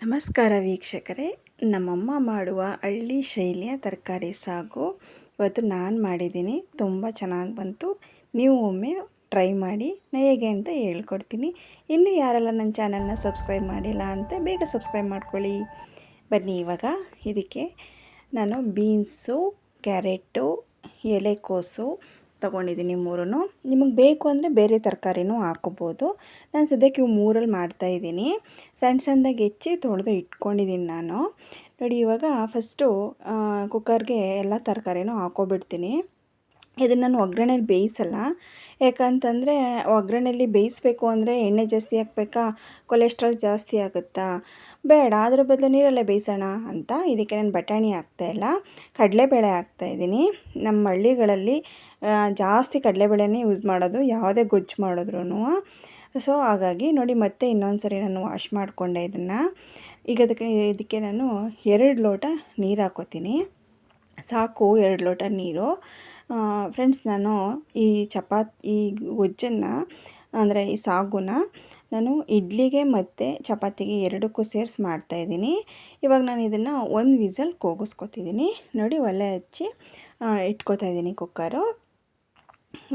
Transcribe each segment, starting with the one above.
ನಮಸ್ಕಾರ ವೀಕ್ಷಕರೇ. ನಮ್ಮಮ್ಮ ಮಾಡುವ ಹಳ್ಳಿ ಶೈಲಿಯ ತರಕಾರಿ ಸಾಗು ಇವತ್ತು ನಾನು ಮಾಡಿದ್ದೀನಿ. ತುಂಬ ಚೆನ್ನಾಗಿ ಬಂತು. ನೀವು ಒಮ್ಮೆ ಟ್ರೈ ಮಾಡಿ, ನಾ ಹೇಗೆ ಅಂತ ಹೇಳ್ಕೊಡ್ತೀನಿ. ಇನ್ನೂ ಯಾರೆಲ್ಲ ನನ್ನ ಚಾನಲ್ನ ಸಬ್ಸ್ಕ್ರೈಬ್ ಮಾಡಿಲ್ಲ ಅಂತ ಬೇಗ ಸಬ್ಸ್ಕ್ರೈಬ್ ಮಾಡ್ಕೊಳ್ಳಿ. ಬನ್ನಿ ಇವಾಗ ಇದಕ್ಕೆ ನಾನು ಬೀನ್ಸು, ಕ್ಯಾರೆಟು, ಎಲೆಕೋಸು ತೊಗೊಂಡಿದ್ದೀನಿ ಮೂರೂ ನಿಮಗೆ ಬೇಕು ಅಂದರೆ ಬೇರೆ ತರಕಾರಿನೂ ಹಾಕೋಬೋದು. ನಾನು ಸದ್ಯಕ್ಕೆ ಇವು ಮೂರಲ್ಲಿ ಮಾಡ್ತಾಯಿದ್ದೀನಿ ಸಣ್ಣ ಸಣ್ಣದಾಗಿ ಹೆಚ್ಚಿ ತೊಳೆದು ಇಟ್ಕೊಂಡಿದ್ದೀನಿ ನಾನು. ನೋಡಿ, ಇವಾಗ ಫಸ್ಟು ಕುಕ್ಕರ್ಗೆ ಎಲ್ಲ ತರಕಾರಿನೂ ಹಾಕೋಬಿಡ್ತೀನಿ. ಇದನ್ನು ನಾನು ಒಗ್ಗರಣೆಲಿ ಬೇಯಿಸಲ್ಲ. ಯಾಕಂತಂದರೆ ಒಗ್ಗರಣೆಯಲ್ಲಿ ಬೇಯಿಸ್ಬೇಕು ಅಂದರೆ ಎಣ್ಣೆ ಜಾಸ್ತಿ ಹಾಕ್ಬೇಕಾ? ಕೊಲೆಸ್ಟ್ರಾಲ್ ಜಾಸ್ತಿ ಆಗುತ್ತಾ? ಬೇಡ, ಅದ್ರ ಬದಲು ನೀರಲ್ಲೇ ಬೇಯಿಸೋಣ ಅಂತ ಇದಕ್ಕೆ ನಾನು ಬಟಾಣಿ ಹಾಕ್ತಾಯಿಲ್ಲ ಕಡಲೆಬೇಳೆ ಹಾಕ್ತಾಯಿದ್ದೀನಿ ನಮ್ಮ ಹಳ್ಳಿಗಳಲ್ಲಿ ಜಾಸ್ತಿ ಕಡಲೆಬೇಳೆನೇ ಯೂಸ್ ಮಾಡೋದು, ಯಾವುದೇ ಗೊಜ್ಜು ಮಾಡಿದ್ರೂ ಸೊ ಹಾಗಾಗಿ ನೋಡಿ ಮತ್ತೆ ಇನ್ನೊಂದು ಸರಿ ನಾನು ವಾಶ್ ಮಾಡಿಕೊಂಡೆ ಇದನ್ನು. ಈಗ ಅದಕ್ಕೆ, ಇದಕ್ಕೆ ನಾನು ಎರಡು ಲೋಟ ನೀರು ಹಾಕೋತೀನಿ. ಸಾಕು ಎರಡು ಲೋಟ ನೀರು. ಫ್ರೆಂಡ್ಸ್ ನಾನು ಈ ಚಪಾತಿ, ಈ ಗೊಜ್ಜನ್ನು, ಅಂದರೆ ಈ ಸಾಗುನ ನಾನು ಇಡ್ಲಿಗೆ ಮತ್ತು ಚಪಾತಿಗೆ ಎರಡಕ್ಕೂ ಸೇರಿಸಿ ಮಾಡ್ತಾಯಿದ್ದೀನಿ ಇವಾಗ ನಾನು ಇದನ್ನು ಒಂದು ವಿಸಲ್ ಕೂಗಿಸ್ಕೊತಿದ್ದೀನಿ. ನೋಡಿ ಒಲೆ ಹಚ್ಚಿ ಇಟ್ಕೋತಾ ಇದ್ದೀನಿ ಕುಕ್ಕರು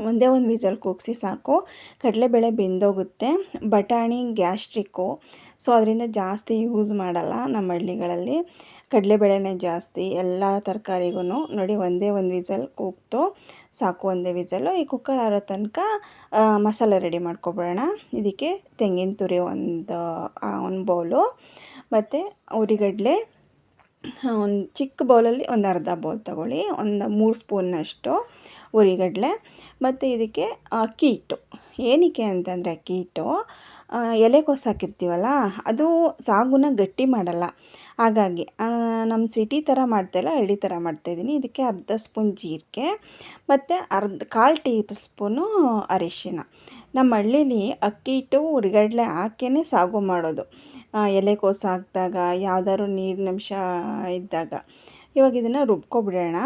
ಒಂದೇ ಒಂದು ವಿಸಲ್ ಕೂಗಿಸಿ ಸಾಕು. ಕಡಲೆಬೇಳೆ ಬೆಂದೋಗುತ್ತೆ. ಬಟಾಣಿ, ಗ್ಯಾಸ್ಟ್ರಿಕ್ಕು. ಸೊ ಅದರಿಂದ ಜಾಸ್ತಿ ಯೂಸ್ ಮಾಡಲ್ಲ ನಮ್ಮ ಹಳ್ಳಿಗಳಲ್ಲಿ. ಕಡಲೆಬೇಳೆನೇ ಜಾಸ್ತಿ ಎಲ್ಲ ತರಕಾರಿಗೂ ನೋಡಿ ಒಂದೇ ಒಂದು ವಿಸಲ್ ಕೂಗ್ತು ಸಾಕು ಒಂದೇ ವಿಸಲು. ಈ ಕುಕ್ಕರ್ ಆರೋ ತನಕ ಮಸಾಲೆ ರೆಡಿ ಮಾಡ್ಕೊಬಿಡೋಣ. ಇದಕ್ಕೆ ತೆಂಗಿನ ತುರಿ ಒಂದು ಒಂದು ಬೌಲು ಮತ್ತು ಉರಿಗಡಲೆ ಒಂದು ಚಿಕ್ಕ ಬೌಲಲ್ಲಿ ಒಂದು ಅರ್ಧ ಬೌಲ್ ತಗೊಳ್ಳಿ. ಒಂದು ಮೂರು ಸ್ಪೂನ್ನಷ್ಟು ಉರಿಗಡಲೆ. ಮತ್ತು ಇದಕ್ಕೆ ಅಕ್ಕಿ ಹಿಟ್ಟು ಏನಕ್ಕೆ ಅಂತಂದರೆ ಅಕ್ಕಿ ಹಿಟ್ಟು ಎಲೆಕೋಸು ಹಾಕಿರ್ತೀವಲ್ಲ, ಅದು ಸಾಗುನ ಗಟ್ಟಿ ಮಾಡಲ್ಲ. ಹಾಗಾಗಿ ನಮ್ಮ ಸಿಟಿ ಥರ ಮಾಡ್ತಾಯಿಲ್ಲ ಹಳ್ಳಿ ಥರ ಮಾಡ್ತಾಯಿದ್ದೀನಿ ಇದಕ್ಕೆ ಅರ್ಧ ಸ್ಪೂನ್ ಜೀರಿಗೆ, ಮತ್ತು ಅರ್ಧ ಕಾಲು ಟೀ ಸ್ಪೂನು ಅರಿಶಿನ. ನಮ್ಮ ಹಳ್ಳೀಲಿ ಅಕ್ಕಿ ಹಿಟ್ಟು ಉರಿಗಡಲೆ ಹಾಕಿಯೇ ಸಾಗು ಮಾಡೋದು. ಎಲೆಕೋಸು ಹಾಕಿದಾಗ, ಯಾವ್ದಾದ್ರು ನೀರಿನಂಶ ಇದ್ದಾಗ. ಇವಾಗ ಇದನ್ನು ರುಬ್ಕೊಬಿಡೋಣ.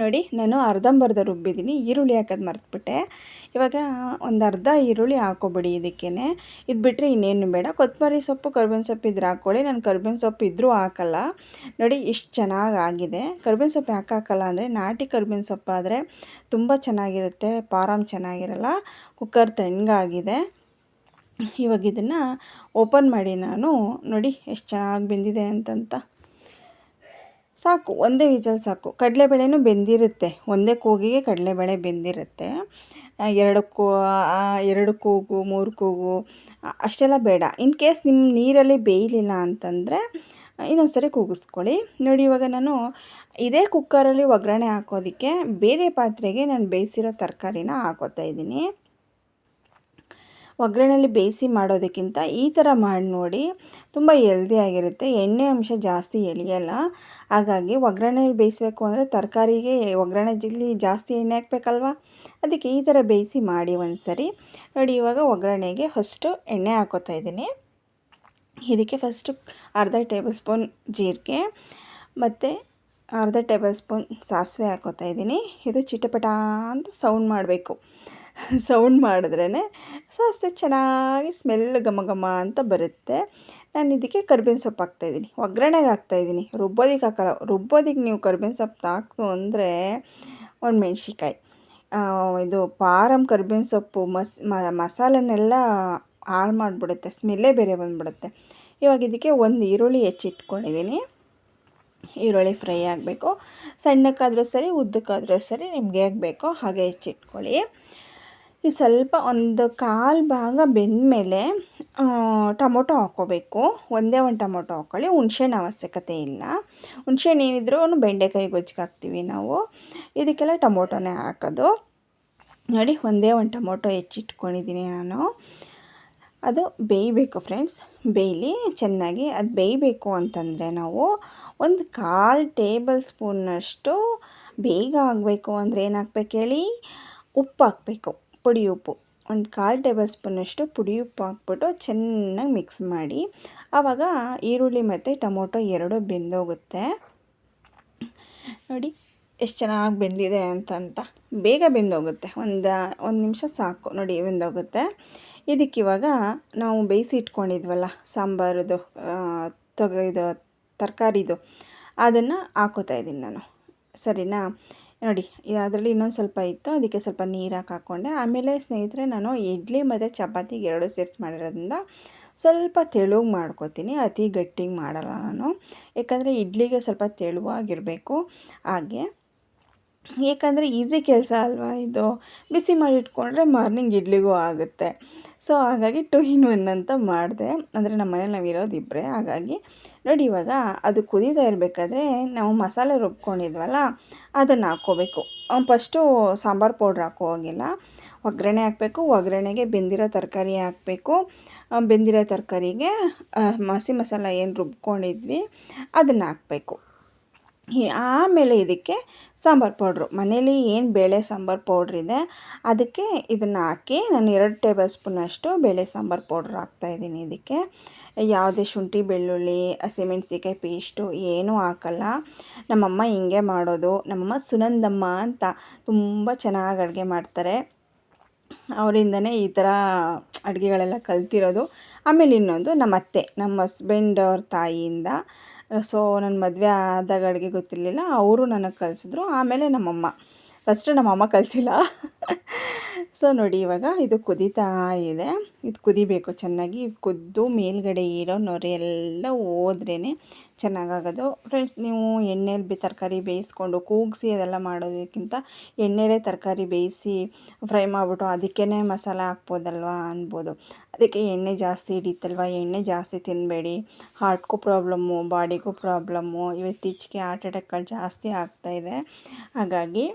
ನೋಡಿ, ನಾನು ಅರ್ಧಂಬರ್ಧ ರುಬ್ಬಿದ್ದೀನಿ. ಈರುಳ್ಳಿ ಹಾಕೋದು ಮರ್ತುಬಿಟ್ಟೆ. ಇವಾಗ ಒಂದು ಅರ್ಧ ಈರುಳ್ಳಿ ಹಾಕೋಬಿಡಿ ಇದಕ್ಕೇ ಇದು ಬಿಟ್ಟರೆ ಇನ್ನೇನು ಬೇಡ. ಕೊತ್ತಂಬರಿ ಸೊಪ್ಪು, ಕರ್ಬೇವಿನ ಸೊಪ್ಪು ಇದ್ರೆ ಹಾಕ್ಕೊಳ್ಳಿ. ನಾನು ಕರ್ಬೇವಿನ ಸೊಪ್ಪು ಇದ್ದರೂ ಹಾಕಲ್ಲ. ನೋಡಿ, ಇಷ್ಟು ಚೆನ್ನಾಗಿ ಆಗಿದೆ ಕರ್ಬೇವಿನ ಸೊಪ್ಪು ಯಾಕೆ ಹಾಕಲ್ಲ ಅಂದರೆ, ನಾಟಿ ಕರ್ಬೇವಿನ ಸೊಪ್ಪು ಆದರೆ ತುಂಬ ಚೆನ್ನಾಗಿರುತ್ತೆ. ಪಾರಮ್ ಚೆನ್ನಾಗಿರಲ್ಲ. ಕುಕ್ಕರ್ ತಣ್ಣಗಾಗಿದೆ ಇವಾಗ ಇದನ್ನು ಓಪನ್ ಮಾಡಿ ನಾನು. ನೋಡಿ, ಎಷ್ಟು ಚೆನ್ನಾಗಿ ಬೆಂದಿದೆ ಅಂತಂತ. ಸಾಕು, ಒಂದೇ ವಿಜಲ್ ಸಾಕು. ಕಡಲೆಬೇಳೆನೂ ಬೆಂದಿರುತ್ತೆ. ಒಂದೇ ಕೂಗಿಗೆ ಕಡಲೆಬೇಳೆ ಬೆಂದಿರುತ್ತೆ. ಎರಡು ಕೂ ಎರಡು ಕೂಗು, ಮೂರು ಕೂಗು ಅಷ್ಟೆಲ್ಲ ಬೇಡ. ಇನ್ ಕೇಸ್ ನಿಮ್ಮ ನೀರಲ್ಲಿ ಬೇಯಲಿಲ್ಲ ಅಂತಂದರೆ ಇನ್ನೊಂದು ಸರಿ ಕೂಗಿಸ್ಕೊಳ್ಳಿ. ನೋಡಿ, ಇವಾಗ ನಾನು ಇದೇ ಕುಕ್ಕರಲ್ಲಿ ಒಗ್ಗರಣೆ ಹಾಕೋದಕ್ಕೆ ಬೇರೆ ಪಾತ್ರೆಗೆ ನಾನು ಬೇಯಿಸಿರೋ ತರಕಾರಿನ ಹಾಕೋತಾ ಇದ್ದೀನಿ. ಒಗ್ಗರಣೆಯಲ್ಲಿ ಬೇಯಿಸಿ ಮಾಡೋದಕ್ಕಿಂತ ಈ ಥರ ಮಾಡಿ ನೋಡಿ ತುಂಬ ಆಗಿರುತ್ತೆ. ಎಣ್ಣೆ ಅಂಶ ಜಾಸ್ತಿ ಎಳೆಯಲ್ಲ. ಹಾಗಾಗಿ ಒಗ್ಗರಣೆಯಲ್ಲಿ ಬೇಯಿಸಬೇಕು ಅಂದರೆ ತರಕಾರಿಗೆ ಒಗ್ಗರಣೆ ಜಿಲ್ಲಿ ಜಾಸ್ತಿ ಎಣ್ಣೆ ಹಾಕ್ಬೇಕಲ್ವಾ? ಅದಕ್ಕೆ ಈ ಥರ ಬೇಯಿಸಿ ಮಾಡಿ ಒಂದು ಸರಿ ನೋಡಿ ಇವಾಗ ಒಗ್ಗರಣೆಗೆ ಫಸ್ಟು ಎಣ್ಣೆ ಹಾಕೋತಾ ಇದ್ದೀನಿ. ಇದಕ್ಕೆ ಫಸ್ಟು ಅರ್ಧ ಟೇಬಲ್ ಸ್ಪೂನ್ ಜೀರಿಗೆ ಮತ್ತು ಅರ್ಧ ಟೇಬಲ್ ಸ್ಪೂನ್ ಸಾಸಿವೆ ಹಾಕೋತಾ ಇದ್ದೀನಿ. ಇದು ಚಿಟಪಟ ಅಂತ ಸೌಂಡ್ ಮಾಡಬೇಕು. ಸೌಂಡ್ ಮಾಡಿದ್ರೇ ಸಾಸಿವೆ ಚೆನ್ನಾಗಿ ಸ್ಮೆಲ್ ಘಮ ಘಮ ಅಂತ ಬರುತ್ತೆ. ನಾನು ಇದಕ್ಕೆ ಕರ್ಬೇವಿನ ಸೊಪ್ಪು ಹಾಕ್ತಾಯಿದ್ದೀನಿ ಒಗ್ಗರಣೆಗೆ ಹಾಕ್ತಾಯಿದ್ದೀನಿ ರುಬ್ಬೋದಿಕ್ಕೆ ಹಾಕಲ್ಲ. ರುಬ್ಬೋದಿಕ್ಕೆ ನೀವು ಕರ್ಬೇವಿನ ಸೊಪ್ಪು ಹಾಕು ಅಂದರೆ ಒಂದು ಮೆಣ್ಸಿಕಾಯಿ ಇದು ಪಾರಮ್ ಕರ್ಬೇವಿನ ಸೊಪ್ಪು, ಮಸ್ ಮಸಾಲೆನೆಲ್ಲ ಹಾಳು ಮಾಡಿಬಿಡುತ್ತೆ. ಸ್ಮೆಲ್ಲೇ ಬೇರೆ ಬಂದುಬಿಡುತ್ತೆ. ಇವಾಗ ಇದಕ್ಕೆ ಒಂದು ಈರುಳ್ಳಿ ಹೆಚ್ಚಿಟ್ಕೊಂಡಿದ್ದೀನಿ ಈರುಳ್ಳಿ ಫ್ರೈ ಆಗಬೇಕು. ಸಣ್ಣಕ್ಕಾದರೂ ಸರಿ, ಉದ್ದಕ್ಕಾದರೂ ಸರಿ ನಿಮ್ಗೆ ಹೇಗೆ ಬೇಕೋ ಹಾಗೆ ಹೆಚ್ಚಿಟ್ಕೊಳ್ಳಿ ಈ ಸ್ವಲ್ಪ ಒಂದು ಕಾಲು ಭಾಗ ಬೆಂದಮೇಲೆ ಟೊಮೊಟೊ ಹಾಕ್ಕೋಬೇಕು. ಒಂದೇ ಒಂದು ಟೊಮೊಟೊ ಹಾಕ್ಕೊಳ್ಳಿ. ಹುಣ್ಸೆಹಣ್ಣು ಅವಶ್ಯಕತೆ ಇಲ್ಲ. ಹುಣ್ಸೆಹಣ್ಣು ಏನಿದ್ರೂ ಬೆಂಡೆಕಾಯಿ ಗೊಜ್ಜಿಗೆ ಹಾಕ್ತೀವಿ ನಾವು. ಇದಕ್ಕೆಲ್ಲ ಟೊಮೊಟೊನೇ ಹಾಕೋದು. ನೋಡಿ, ಒಂದೇ ಒಂದು ಟೊಮೊಟೊ ಹೆಚ್ಚಿಟ್ಕೊಂಡಿದ್ದೀನಿ ನಾನು. ಅದು ಬೇಯಬೇಕು ಫ್ರೆಂಡ್ಸ್. ಬೇಯಲಿ, ಚೆನ್ನಾಗಿ ಅದು ಬೇಯಬೇಕು ಅಂತಂದರೆ ನಾವು ಒಂದು ಕಾಲು ಟೇಬಲ್ ಸ್ಪೂನ್ನಷ್ಟು ಬೇಗ ಆಗಬೇಕು ಅಂದರೆ ಏನು ಹಾಕ್ಬೇಕು ಹೇಳಿ? ಉಪ್ಪು ಹಾಕಬೇಕು. ಪುಡಿ ಉಪ್ಪು ಒಂದು ಕಾಲು ಟೇಬಲ್ ಸ್ಪೂನಷ್ಟು ಪುಡಿ ಉಪ್ಪು ಹಾಕ್ಬಿಟ್ಟು ಚೆನ್ನಾಗಿ ಮಿಕ್ಸ್ ಮಾಡಿ. ಆವಾಗ ಈರುಳ್ಳಿ ಮತ್ತು ಟೊಮೊಟೊ ಎರಡೂ ಬೆಂದೋಗುತ್ತೆ. ನೋಡಿ ಎಷ್ಟು ಚೆನ್ನಾಗಿ ಬೆಂದಿದೆ ಅಂತಂತ. ಬೇಗ ಬೆಂದೋಗುತ್ತೆ. ಒಂದು ಒಂದು ನಿಮಿಷ ಸಾಕು. ನೋಡಿ ಬೆಂದೋಗುತ್ತೆ. ಇದಕ್ಕಿವಾಗ ನಾವು ಬೇಯಿಸಿ ಇಟ್ಕೊಂಡಿದ್ವಲ್ಲ, ಸಾಂಬಾರದು ತೊಗ, ಇದು, ತರಕಾರಿದು, ಅದನ್ನು ಹಾಕೋತಾ ಇದ್ದೀನಿ ನಾನು. ಸರಿನಾ? ನೋಡಿ ಅದರಲ್ಲಿ ಇನ್ನೊಂದು ಸ್ವಲ್ಪ ಇತ್ತು, ಅದಕ್ಕೆ ಸ್ವಲ್ಪ ನೀರಾಗಿ ಹಾಕಿ ಹಾಕ್ಕೊಂಡೆ ಆಮೇಲೆ ಸ್ನೇಹಿತರೆ, ನಾನು ಇಡ್ಲಿ ಮತ್ತು ಚಪಾತಿಗೆ ಎರಡು ಸೇರಿಸಿ ಮಾಡಿರೋದ್ರಿಂದ ಸ್ವಲ್ಪ ತೆಳುಗೆ ಮಾಡ್ಕೋತೀನಿ, ಅತಿ ಗಟ್ಟಿಗೆ ಮಾಡಲ್ಲ ನಾನು. ಯಾಕಂದರೆ ಇಡ್ಲಿಗೆ ಸ್ವಲ್ಪ ತೆಳುವಾಗಿರಬೇಕು ಹಾಗೆ. ಏಕೆಂದರೆ ಈಸಿ ಕೆಲಸ ಅಲ್ವಾ ಇದು? ಬಿಸಿ ಮಾಡಿ ಇಟ್ಕೊಂಡ್ರೆ ಮಾರ್ನಿಂಗ್ ಇಡ್ಲಿಗೂ ಆಗುತ್ತೆ. ಸೊ, ಹಾಗಾಗಿ ಟು ಇನ್ ಒನ್ ಅಂತ ಮಾಡಿದೆ. ಅಂದರೆ ನಮ್ಮ ಮನೇಲಿ ನಾವು ಇರೋದು ಇಬ್ಬರೇ ಹಾಗಾಗಿ ನೋಡಿ ಇವಾಗ ಅದು ಕುದೀತಾ ಇರಬೇಕಾದ್ರೆ ನಾವು ಮಸಾಲೆ ರುಬ್ಕೊಂಡಿದ್ವಲ್ಲ, ಅದನ್ನು ಹಾಕ್ಕೋಬೇಕು. ಫಸ್ಟು ಸಾಂಬಾರು ಪೌಡ್ರ್ ಹಾಕೋ ಹಾಗಿಲ್ಲ. ಒಗ್ಗರಣೆ ಹಾಕಬೇಕು, ಒಗ್ಗರಣೆಗೆ ಬೆಂದಿರೋ ತರಕಾರಿ ಹಾಕಬೇಕು. ಬೆಂದಿರೋ ತರಕಾರಿಗೆ ಮಸಿ ಮಸಾಲ ಏನು ರುಬ್ಕೊಂಡಿದ್ವಿ, ಅದನ್ನು ಹಾಕಬೇಕು. ಆಮೇಲೆ ಇದಕ್ಕೆ ಸಾಂಬಾರು ಪೌಡ್ರು. ಮನೇಲಿ ಏನು ಬೇಳೆ ಸಾಂಬಾರು ಇದೆ, ಅದಕ್ಕೆ ಇದನ್ನು ಹಾಕಿ ನಾನು ಎರಡು ಟೇಬಲ್ ಸ್ಪೂನಷ್ಟು ಬೇಳೆ ಸಾಂಬಾರು ಪೌಡ್ರ್ ಹಾಕ್ತಾಯಿದ್ದೀನಿ ಇದಕ್ಕೆ. ಯಾವುದೇ ಶುಂಠಿ, ಬೆಳ್ಳುಳ್ಳಿ ಹಸಿಮೆಣ್ಸಿಕಾಯಿ ಪೇಸ್ಟು ಏನೂ ಹಾಕಲ್ಲ. ನಮ್ಮಮ್ಮ ಹಿಂಗೆ ಮಾಡೋದು. ನಮ್ಮಮ್ಮ ಸುನಂದಮ್ಮ ಅಂತ ತುಂಬ ಚೆನ್ನಾಗಿ ಅಡುಗೆ ಮಾಡ್ತಾರೆ. ಅವರಿಂದನೇ ಈ ಥರ ಅಡುಗೆಗಳೆಲ್ಲ ಕಲ್ತಿರೋದು. ಆಮೇಲೆ ಇನ್ನೊಂದು ನಮ್ಮ ಅತ್ತೆ ನಮ್ಮ ಹಸ್ಬೆಂಡ್ ಅವ್ರ ತಾಯಿಯಿಂದ ಸೊ ನನ್ನ ಮದುವೆ ಆದಾಗ ಅಡುಗೆ ಗೊತ್ತಿರಲಿಲ್ಲ. ಅವರು ನನಗೆ ಕಲಿಸಿದ್ರು ಆಮೇಲೆ ನಮ್ಮಮ್ಮ. ಫಸ್ಟ್ ನಮ್ಮಮ್ಮ ಕಲಿಸಿಲ್ಲ. ಸೊ ನೋಡಿ ಇವಾಗ ಇದು ಕುದೀತಾ ಇದೆ. ಇದು ಕುದಿಬೇಕು ಚೆನ್ನಾಗಿ. ಇದು ಕುದ್ದು ಮೇಲ್ಗಡೆ ಇರೋ ನೊರೆ ಎಲ್ಲ ಹೋದ್ರೇ ಚೆನ್ನಾಗಾಗೋದು. ಫ್ರೆಂಡ್ಸ್ ನೀವು ಎಣ್ಣೆಲಿ ಬಿ ತರಕಾರಿ ಬೇಯಿಸ್ಕೊಂಡು ಕೂಗಿಸಿ ಅದೆಲ್ಲ ಮಾಡೋದಕ್ಕಿಂತ ಎಣ್ಣೆಲೇ ತರಕಾರಿ ಬೇಯಿಸಿ ಫ್ರೈ ಮಾಡಿಬಿಟ್ಟು ಅದಕ್ಕೇ ಮಸಾಲ ಹಾಕ್ಬೋದಲ್ವಾ ಅನ್ಬೋದು. ಅದಕ್ಕೆ ಎಣ್ಣೆ ಜಾಸ್ತಿ ಹಿಡಿತಲ್ವ? ಎಣ್ಣೆ ಜಾಸ್ತಿ ತಿನ್ನಬೇಡಿ ಹಾರ್ಟ್ಗೂ ಪ್ರಾಬ್ಲಮ್ಮು ಬಾಡಿಗೂ ಪ್ರಾಬ್ಲಮ್ಮು ಇವತ್ತೀಚೆಗೆ ಹಾರ್ಟ್ ಅಟ್ಯಾಕ್ಗಳು ಜಾಸ್ತಿ ಆಗ್ತಾಯಿದೆ ಹಾಗಾಗಿ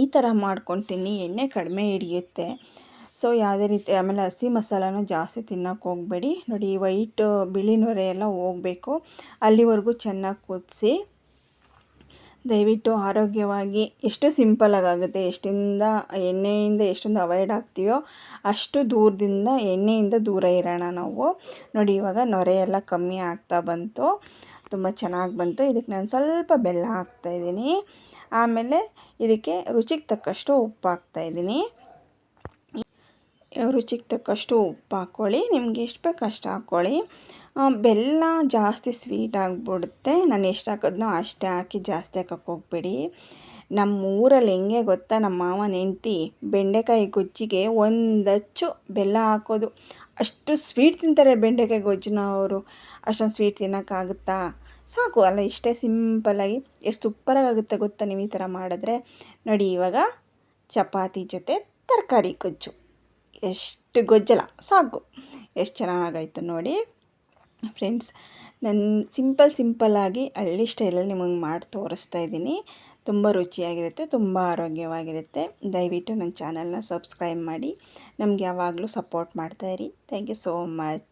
ಈ ಥರ ಮಾಡ್ಕೊಂಡು ತಿನ್ನಿ ಎಣ್ಣೆ ಕಡಿಮೆ ಹಿಡಿಯುತ್ತೆ. ಸೊ ಯಾವುದೇ ರೀತಿ, ಆಮೇಲೆ ಹಸಿ ಮಸಾಲನೂ ಜಾಸ್ತಿ ತಿನ್ನೋಕೆ ಹೋಗಬೇಡಿ. ನೋಡಿ, ವೈಟ್, ಬಿಳಿ ನೊರೆ ಎಲ್ಲ ಹೋಗಬೇಕು. ಅಲ್ಲಿವರೆಗೂ ಚೆನ್ನಾಗಿ ಕುದಿಸಿ, ದಯವಿಟ್ಟು ಆರೋಗ್ಯವಾಗಿ ಎಷ್ಟು ಸಿಂಪಲಾಗುತ್ತೆ ಎಷ್ಟಿಂದ ಎಣ್ಣೆಯಿಂದ ಎಷ್ಟೊಂದು ಅವಾಯ್ಡ್ ಆಗ್ತೀವೋ ಅಷ್ಟು ದೂರದಿಂದ, ಎಣ್ಣೆಯಿಂದ ದೂರ ಇರೋಣ ನಾವು. ನೋಡಿ, ಇವಾಗ ನೊರೆ ಎಲ್ಲ ಕಮ್ಮಿ ಆಗ್ತಾ ಬಂತು. ತುಂಬ ಚೆನ್ನಾಗಿ ಬಂತು. ಇದಕ್ಕೆ ನಾನು ಸ್ವಲ್ಪ ಬೆಲ್ಲ ಹಾಕ್ತಾಯಿದ್ದೀನಿ ಆಮೇಲೆ ಇದಕ್ಕೆ ರುಚಿಗೆ ತಕ್ಕಷ್ಟು ಉಪ್ಪು ಹಾಕ್ತಾಯಿದ್ದೀನಿ ರುಚಿಗೆ ತಕ್ಕಷ್ಟು ಉಪ್ಪು ಹಾಕ್ಕೊಳ್ಳಿ, ನಿಮ್ಗೆ ಎಷ್ಟು ಬೇಕು ಅಷ್ಟು ಹಾಕ್ಕೊಳ್ಳಿ. ಬೆಲ್ಲ ಜಾಸ್ತಿ ಸ್ವೀಟ್ ಆಗಿಬಿಡುತ್ತೆ. ನಾನು ಎಷ್ಟು ಹಾಕೋದ್ನೋ ಅಷ್ಟೇ ಹಾಕಿ ಜಾಸ್ತಿ ಹಾಕಕ್ಕೆ ಹೋಗ್ಬೇಡಿ. ನಮ್ಮ ಊರಲ್ಲಿ ಹೆಂಗೆ ಗೊತ್ತಾ, ನಮ್ಮ ಮಾವನ ಹೆಂಡ್ತಿ ಬೆಂಡೆಕಾಯಿ ಗೊಜ್ಜಿಗೆ ಒಂದಚ್ಚು ಬೆಲ್ಲ ಹಾಕೋದು. ಅಷ್ಟು ಸ್ವೀಟ್ ತಿಂತಾರೆ ಬೆಂಡೆಕಾಯಿ ಗೊಜ್ಜನ್ನ ಅವರು ಅಷ್ಟೊಂದು ಸ್ವೀಟ್ ತಿನ್ನೋಕ್ಕಾಗುತ್ತಾ? ಸಾಕು ಅಲ್ಲ, ಇಷ್ಟೇ ಸಿಂಪಲ್ಲಾಗಿ ಎಷ್ಟು ಸೂಪರಾಗಿ ಆಗುತ್ತೆ ಗೊತ್ತಾ ನೀವು ಈ ಥರ ಮಾಡಿದ್ರೆ? ನೋಡಿ, ಇವಾಗ ಚಪಾತಿ ಜೊತೆ ತರಕಾರಿ ಗೊಜ್ಜು. ಎಷ್ಟು ಗೊಜ್ಜಲ್ಲ, ಸಾಕು. ಎಷ್ಟು ಚೆನ್ನಾಗಾಯ್ತು ನೋಡಿ. ಫ್ರೆಂಡ್ಸ್ ನನ್ನ ಸಿಂಪಲ್ ಸಿಂಪಲ್ಲಾಗಿ ಹಳ್ಳಿ ಸ್ಟೈಲಲ್ಲಿ ನಿಮಗೆ ಮಾಡಿ ತೋರಿಸ್ತಾ ಇದ್ದೀನಿ. ತುಂಬ ರುಚಿಯಾಗಿರುತ್ತೆ, ತುಂಬ ಆರೋಗ್ಯವಾಗಿರುತ್ತೆ. ದಯವಿಟ್ಟು ನನ್ನ ಚಾನಲ್ನ ಸಬ್ಸ್ಕ್ರೈಬ್ ಮಾಡಿ. ನಮಗೆ ಯಾವಾಗಲೂ ಸಪೋರ್ಟ್ ಮಾಡ್ತಾಯಿರಿ ಥ್ಯಾಂಕ್ ಯು ಸೋ ಮಚ್